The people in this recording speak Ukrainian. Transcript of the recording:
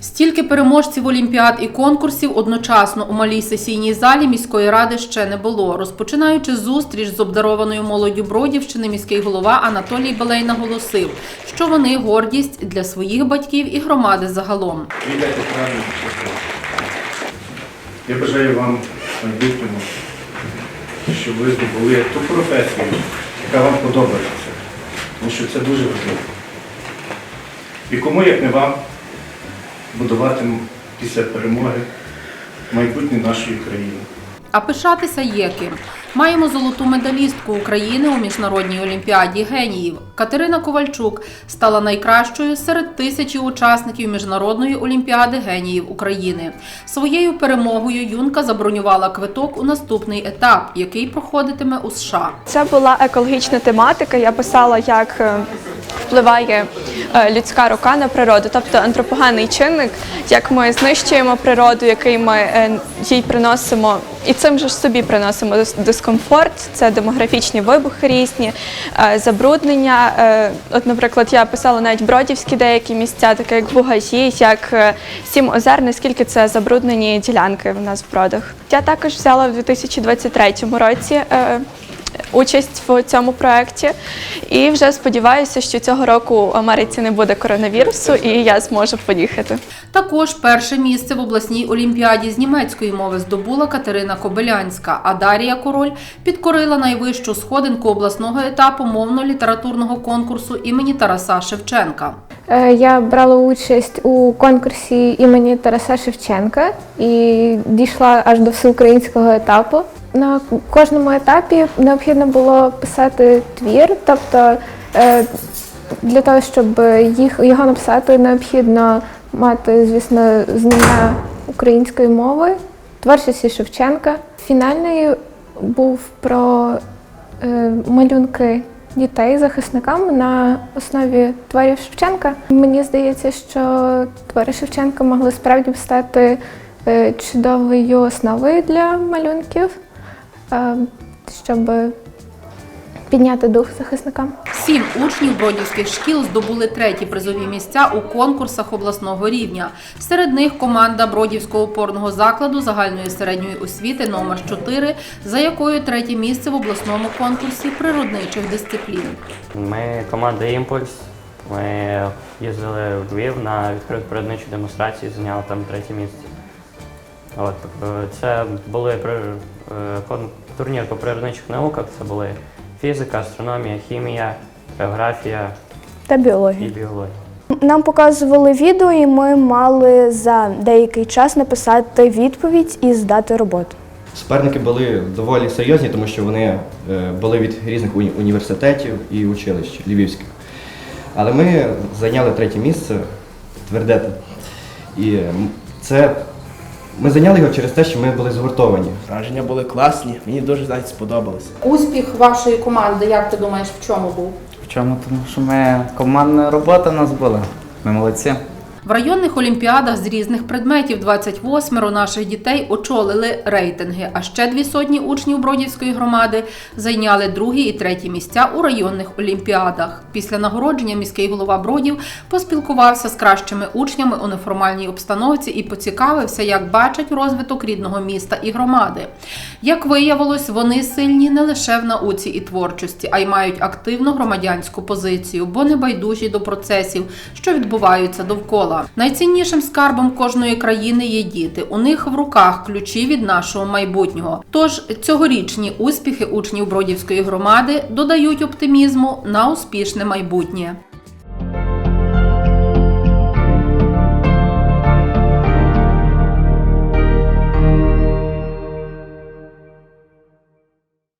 Стільки переможців олімпіад і конкурсів одночасно у малій сесійній залі міської ради ще не було. Розпочинаючи зустріч з обдарованою молоддю Бродівщини, міський голова Анатолій Балей наголосив, що вони гордість для своїх батьків і громади загалом. Я бажаю вам майбутньому, щоб ви здобули ту професію, яка вам подобається. Тому що це дуже важливо. І кому, як не вам, будувати після перемоги майбутнє нашої країни. А пишатися є ким. Маємо золоту медалістку України у міжнародній олімпіаді геніїв. Катерина Ковальчук стала найкращою серед тисячі учасників міжнародної олімпіади геніїв України. Своєю перемогою юнка забронювала квиток у наступний етап, який проходитиме у США. Це була екологічна тематика. Я писала, як е, впливає е, людська рука на природу, тобто антропогенний чинник, як ми знищуємо природу, який ми е, їй приносимо, і цим же ж собі приносимо дискомфорт. Це демографічні вибухи різні, е, забруднення. От, наприклад, я писала навіть бродівські деякі місця, таке як Бугаї, як Сім озер, наскільки це забруднені ділянки в нас в бродах. Я також взяла в 2023 році. Участь в цьому проєкті. І вже сподіваюся, що цього року в Америці не буде коронавірусу, і я зможу поїхати. Також перше місце в обласній олімпіаді з німецької мови здобула Катерина Кобилянська, а Дарія Король підкорила найвищу сходинку обласного етапу мовно-літературного конкурсу імені Тараса Шевченка. Е, Я брала участь у конкурсі імені Тараса Шевченка і дійшла аж до всеукраїнського етапу. На кожному етапі необхідно було писати твір, тобто е, для того, щоб їх, його написати, необхідно мати, звісно, знання української мови, творчості Шевченка. Фінальний був про е, малюнки дітей захисникам на основі творів Шевченка. Мені здається, що твори Шевченка могли справді стати е, чудовою основою для малюнків, щоб підняти дух захисникам. Сім учнів бродівських шкіл здобули треті призові місця у конкурсах обласного рівня. Серед них команда Бродівського опорного закладу загальної середньої освіти номер 4 за якою третє місце в обласному конкурсі природничих дисциплін. Ми команда Імпульс. Ми їздили в Львів на відкриту передничу демонстрацію, зайняли там третє місце. От, е, це були е, турнір по природничих науках, це були фізика, астрономія, хімія, географія та і біологія. Нам показували відео, і ми мали за деякий час написати відповідь і здати роботу. Суперники були доволі серйозні, тому що вони е, були від різних уні- університетів і училищ львівських. Але ми зайняли третє місце, тверде. І це ми зайняли його через те, що ми були згуртовані. Враження були класні, мені дуже навіть сподобалося. Успіх вашої команди, як ти думаєш, в чому був? В чому? Тому що ми командна робота у нас була. Ми молодці. В районних олімпіадах з різних предметів 28 наших дітей очолили рейтинги, а ще дві сотні учнів Бродівської громади зайняли другі і треті місця у районних олімпіадах. Після нагородження міський голова Бродів поспілкувався з кращими учнями у неформальній обстановці і поцікавився, як бачать розвиток рідного міста і громади. Як виявилось, вони сильні не лише в науці і творчості, а й мають активну громадянську позицію, бо не байдужі до процесів, що відбуваються довкола. Найціннішим скарбом кожної країни є діти. У них в руках ключі від нашого майбутнього. Тож цьогорічні успіхи учнів Бродівської громади додають оптимізму на успішне майбутнє.